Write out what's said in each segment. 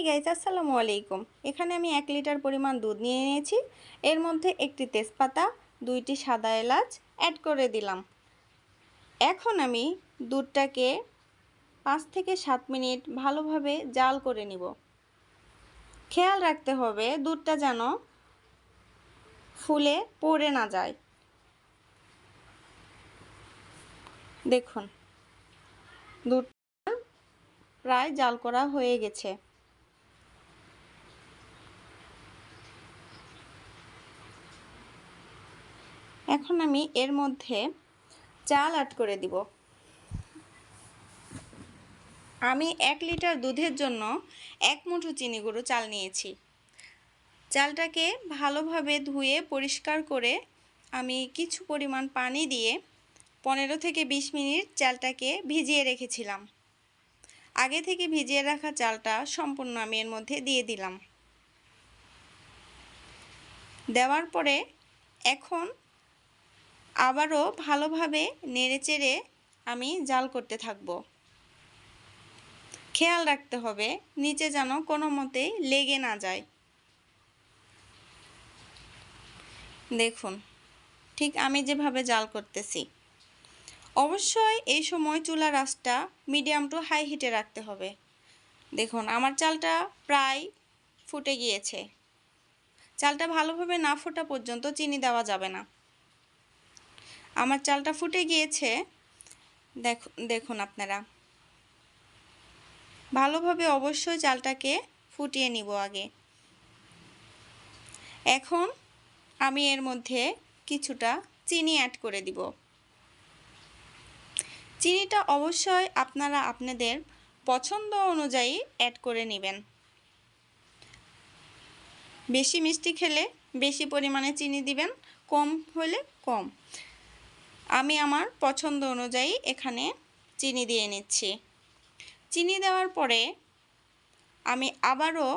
Hi guys আসসালামু আলাইকুম। এখানে আমি এক লিটার পরিমাণ দুধ নিয়ে নিয়েছি। এর মধ্যে একটি তেজপাতা, দুইটি সাদা এলাচ অ্যাড করে দিলাম। এখন আমি দুধটাকে পাঁচ থেকে সাত মিনিট ভালোভাবে জাল করে নিব। খেয়াল রাখতে হবে, দুধটা যেন ফুলে পড়ে না যায়। দেখুন দুধ প্রায় জাল করা হয়ে গেছে। এখন আমি এর মধ্যে চাল অ্যাড করে দিব। আমি এক লিটার দুধের জন্য এক মুঠো চিনি গুঁড়ো চাল নিয়েছি। চালটাকে ভালোভাবে ধুয়ে পরিষ্কার করে আমি কিছু পরিমাণ পানি দিয়ে পনেরো থেকে বিশ মিনিট চালটাকে ভিজিয়ে রেখেছিলাম। আগে থেকে ভিজিয়ে রাখা চালটা সম্পূর্ণ আমি এর মধ্যে দিয়ে দিলাম। দেওয়ার পরে এখন আবারও ভালোভাবে নেড়েচেড়ে আমি জাল করতে থাকব। খেয়াল রাখতে হবে, নিচে যেন কোনো মতেই লেগে না যায়। দেখুন, ঠিক আমি যেভাবে জাল করতেছি। অবশ্যই এই সময় চুলা আঁচটা মিডিয়াম টু হাই হিটে রাখতে হবে। দেখুন, আমার চালটা প্রায় ফুটে গিয়েছে। চালটা ভালোভাবে না ফোটা পর্যন্ত চিনি দেওয়া যাবে না। আমার চালটা ফুটে গিয়েছে। দেখ, দেখুন আপনারা। ভালোভাবে অবশ্যই চালটাকে ফুটিয়ে নিব আগে। এখন আমি এর মধ্যে কিছুটা চিনি অ্যাড করে দিব। চিনিটা অবশ্যই আপনারা আপনাদের পছন্দ অনুযায়ী অ্যাড করে নেবেন। বেশি মিষ্টি খেলে বেশি পরিমাণে চিনি দিবেন, কম হলে কম। আমি আমার পছন্দ অনুযায়ী এখানে চিনি দিয়ে নিচ্ছি। চিনি দেওয়ার পরে আমি আবারও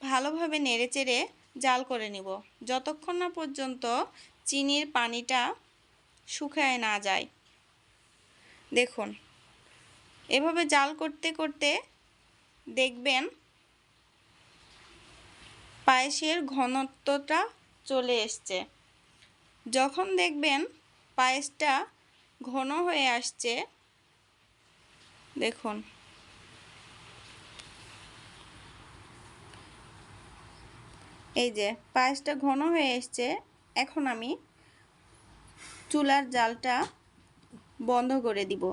ভালোভাবে নেড়েচেড়ে জাল করে নিব। যতক্ষণ না পর্যন্ত চিনির পানিটা শুকায় না যায়। দেখুন, এভাবে জাল করতে করতে দেখবেন পায়েসের ঘনত্বটা চলে এসছে। যখন দেখবেন পায়েসটা ঘন হয়ে আসছে। দেখুন। এই যে, পায়েসটা ঘন হয়ে এসছে। এখন আমি চুলার জালটা বন্ধ করে দিব।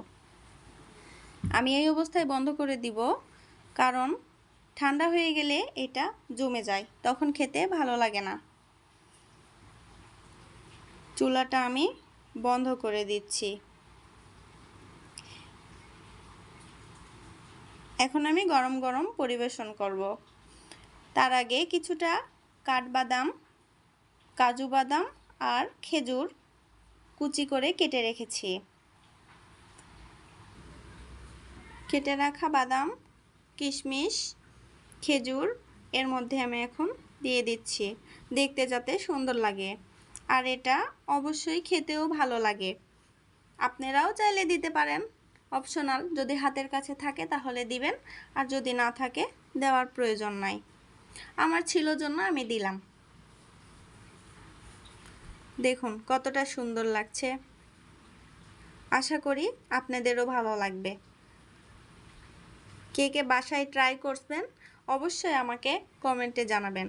আমি এই অবস্থায় বন্ধ করে দিব, কারণ ঠান্ডা হয়ে গেলে এটা জমে যায়, তখন খেতে ভালো লাগে না। চুলাটা আমি বন্ধ করে দিচ্ছি। এখন আমি গরম গরম পরিবেশন করব। তার আগে কিছুটা কাঠবাদাম, কাজু বাদাম আর খেজুর কুচি করে কেটে রেখেছি। কেটে রাখা বাদাম, কিশমিশ, খেজুর এর মধ্যে আমি এখন দিয়ে দিচ্ছি। দেখতে যাতে সুন্দর লাগে। আর এটা অবশ্যই খেতেও ভালো লাগে। আপনারাও চাইলে দিতে পারেন। অপশনাল যদি হাতের কাছে থাকে তাহলে দিবেন, আর যদি না থাকে দেওয়ার প্রয়োজন নাই। আমার ছিল জন্য আমি দিলাম। দেখুন কতটা সুন্দর লাগছে। আশা করি আপনাদেরও ভালো লাগবে। কে কে বাসায় ট্রাই করবেন অবশ্যই আমাকে কমেন্টে জানাবেন।